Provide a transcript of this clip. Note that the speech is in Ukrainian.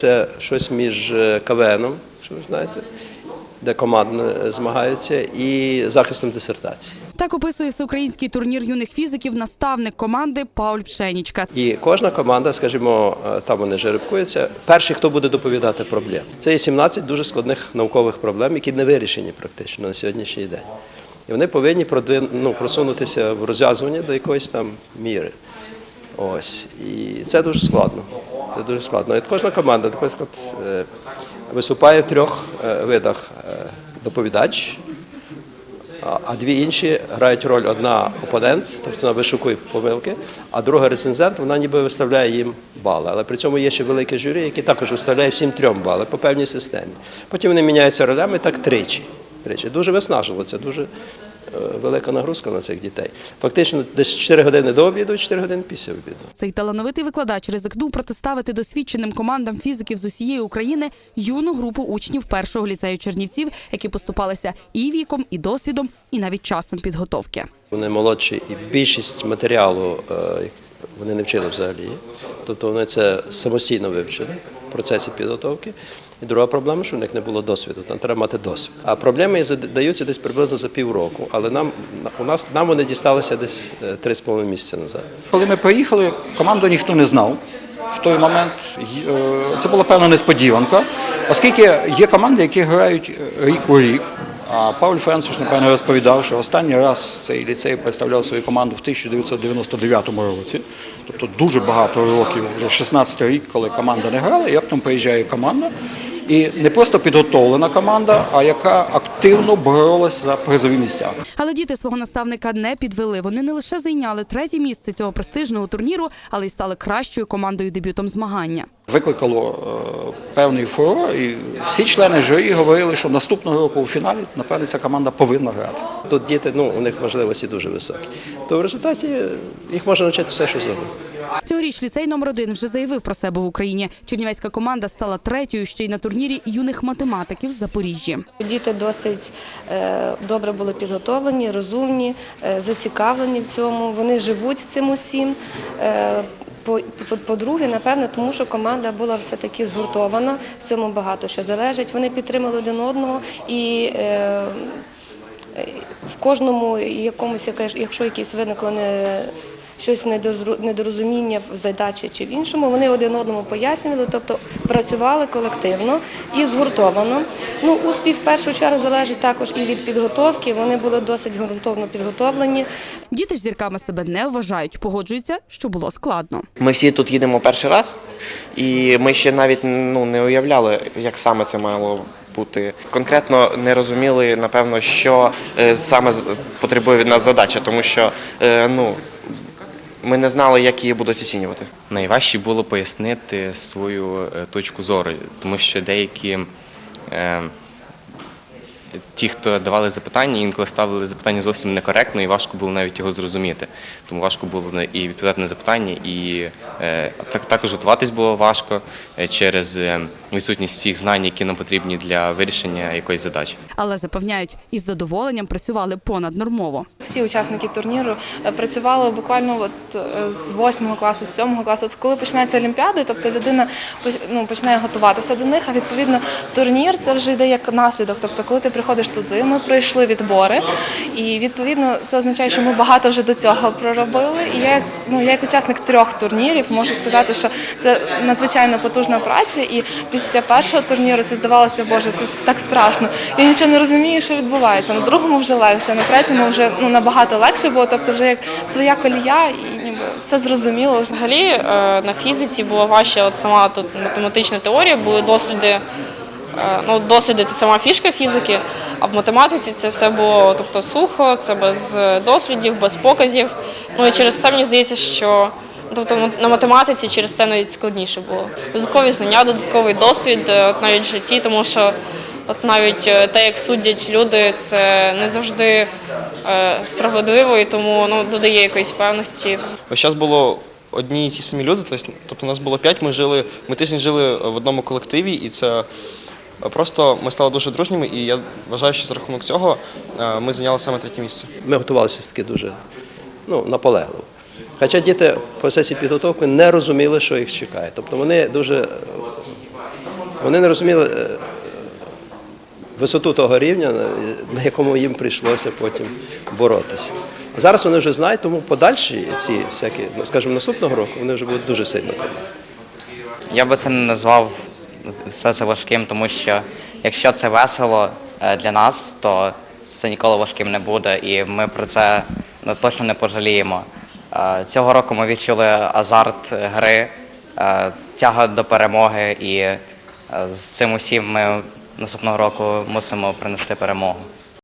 Це щось між е, КВНом, що ви знаєте, де командно е, змагаються, і захистом дисертації. Так описує всеукраїнський турнір юних фізиків наставник команди Пауль Пшенічка. І кожна команда, скажімо, е, там вони жеребкуються. Перший, хто буде доповідати проблем. Це є 17 дуже складних наукових проблем, які не вирішені практично на сьогоднішній день. І вони повинні ну, просунутися в розв'язуванні до якоїсь там міри. Ось. І це дуже складно. Це дуже складно. І кожна команда, наприклад, е, виступає в трьох е, видах е, доповідач, а- дві інші грають роль одна опонент, тобто вона вишукує помилки, а друга рецензент, вона ніби виставляє їм бали. Але при цьому є ще велике журі, яке також виставляє всім трьом бали по певній системі. Потім вони міняються ролями так тричі. тричі. Дуже виснажливо, це дуже велика нагрузка на цих дітей. Фактично десь 4 години до обіду і 4 години після обіду. Цей талановитий викладач ризикнув протиставити досвідченим командам фізиків з усієї України юну групу учнів першого ліцею Чернівців, які поступалися і віком, і досвідом, і навіть часом підготовки. Вони молодші і більшість матеріалу е, вони не вчили взагалі. Тобто вони це самостійно вивчили в процесі підготовки. І друга проблема, що в них не було досвіду, там треба мати досвід. А проблеми задаються десь приблизно за півроку, але нам, у нас, нам вони дісталися десь е, три з половиною місяця назад. Коли ми приїхали, команду ніхто не знав. В той момент е, це була певна несподіванка, оскільки є команди, які грають е, рік у рік. А Пауль Френсович, напевно, розповідав, що останній раз цей ліцей представляв свою команду в 1999 році. Тобто дуже багато років, вже 16 рік, коли команда не грала, і раптом приїжджає команда. І не просто підготовлена команда, а яка активно боролась за призові місця. Але діти свого наставника не підвели. Вони не лише зайняли третє місце цього престижного турніру, але й стали кращою командою дебютом змагання. викликало е, певний фурор, і всі члени журі говорили, що наступного року у фіналі, напевно, ця команда повинна грати. Тут діти, ну, у них можливості дуже високі. То в результаті їх можна навчити все, що завгодно. Цьогоріч ліцей номер один вже заявив про себе в Україні. Чернівецька команда стала третьою ще й на турнірі юних математиків з Запоріжжя. Діти досить е, добре були підготовлені, розумні, е, зацікавлені в цьому. Вони живуть цим усім. Е, по- по- По-друге, напевно, тому що команда була все-таки згуртована, в цьому багато що залежить. Вони підтримали один одного і е, в кожному якомусь, якщо якісь виникло не. Щось недорозуміння в задачі чи в іншому, вони один одному пояснювали, тобто працювали колективно і згуртовано. Ну, успіх в першу чергу залежить також і від підготовки. Вони були досить ґрунтовно підготовлені. Діти ж зірками себе не вважають, погоджуються, що було складно. Ми всі тут їдемо перший раз, і ми ще навіть ну, не уявляли, як саме це мало бути. Конкретно не розуміли, напевно, що е, саме з- потребує від нас задача, тому що е, ну, ми не знали, як її будуть оцінювати. Найважче було пояснити свою е, точку зору, тому що деякі е, ті, хто давали запитання, інколи ставили запитання зовсім некоректно, і важко було навіть його зрозуміти. Тому важко було і відповідати на запитання, і е, так, також готуватись було важко е, через е, відсутність всіх знань, які нам потрібні для вирішення якоїсь задачі. Але запевняють, із задоволенням працювали понаднормово. Всі учасники турніру працювали буквально от з 8 класу, з 7 класу. От коли починаються олімпіади, тобто людина ну, починає готуватися до них, а відповідно турнір це вже йде як наслідок. Тобто, коли ти приходиш туди, ми пройшли відбори, і відповідно це означає, що ми багато вже до цього проробили. І я, ну, я як учасник трьох турнірів можу сказати, що це надзвичайно потужна праця. І після першого турніру це здавалося, боже, це ж так страшно. Я нічого не розумію, що відбувається. На другому вже легше, на третьому вже ну набагато легше було. Тобто, вже як своя колія, і ніби все зрозуміло. Взагалі е, на фізиці було важче от сама тут математична теорія, були досліди. Е, Ну, досліди це сама фішка фізики, а в математиці це все було тобто, сухо, це без е, дослідів, без показів. Ну і через це мені здається, що тобто, на математиці через це навіть складніше було. Додаткові знання, додатковий досвід е, от навіть в житті, тому що от навіть те, як судять люди, це не завжди справедливо і тому ну, додає якоїсь певності. Весь час було одні і ті самі люди, тобто нас було п'ять, ми жили, ми тиждень жили в одному колективі, і це просто ми стали дуже дружніми, і я вважаю, що за рахунок цього е, ми зайняли саме третє місце. Ми готувалися таки дуже ну, наполегливо. Хоча діти в процесі підготовки не розуміли, що їх чекає. Тобто вони дуже Вони не розуміли е, висоту того рівня, на- якому їм прийшлося потім боротися. Зараз вони вже знають, тому подальші ці всякі, ну, скажімо, наступного року вони вже будуть дуже сильно. Я би це не назвав все це важким, тому що якщо це весело е, для нас, то це ніколи важким не буде, і ми про це ну, точно не пожаліємо. Е, Цього року ми відчули азарт гри, е, тяга до перемоги, і з цим усім ми наступного року мусимо принести перемогу.